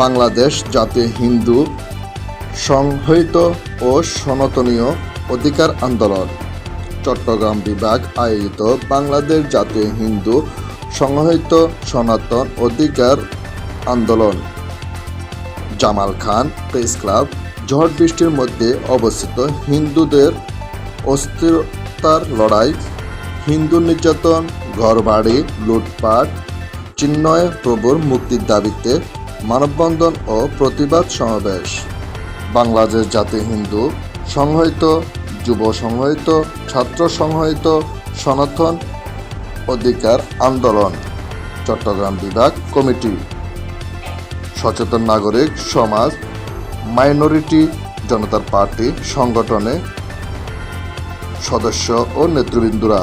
বাংলাদেশ জাতীয় হিন্দু, সংহত ও সনাতনীয় অধিকার আন্দোলন। চট্টগ্রাম বিভাগ আয়োজিত বাংলাদেশ জাতীয় হিন্দু, সংহত, সনাতন অধিকার আন্দোলন। জামাল খান প্রেস ক্লাব ঝড় বৃষ্টির মধ্যে অবস্থিত হিন্দুদের অস্থিরতার লড়াই, হিন্দু নির্যাতন, ঘরবাড়ি, লুটপাট, চিন্ময় প্রভুর মুক্তির দাবিতে মানববন্ধন ও প্রতিবাদ সমাবেশ। বাংলাদেশ জাতি হিন্দু সংহত, যুব সংহত, ছাত্র সংহত সনাতন অধিকার আন্দোলন, চট্টগ্রাম বিভাগ কমিটি। সচেতন নাগরিক সমাজ, মাইনরিটি জনতার পার্টি সংগঠনে সদস্য ও নেতৃবৃন্দরা।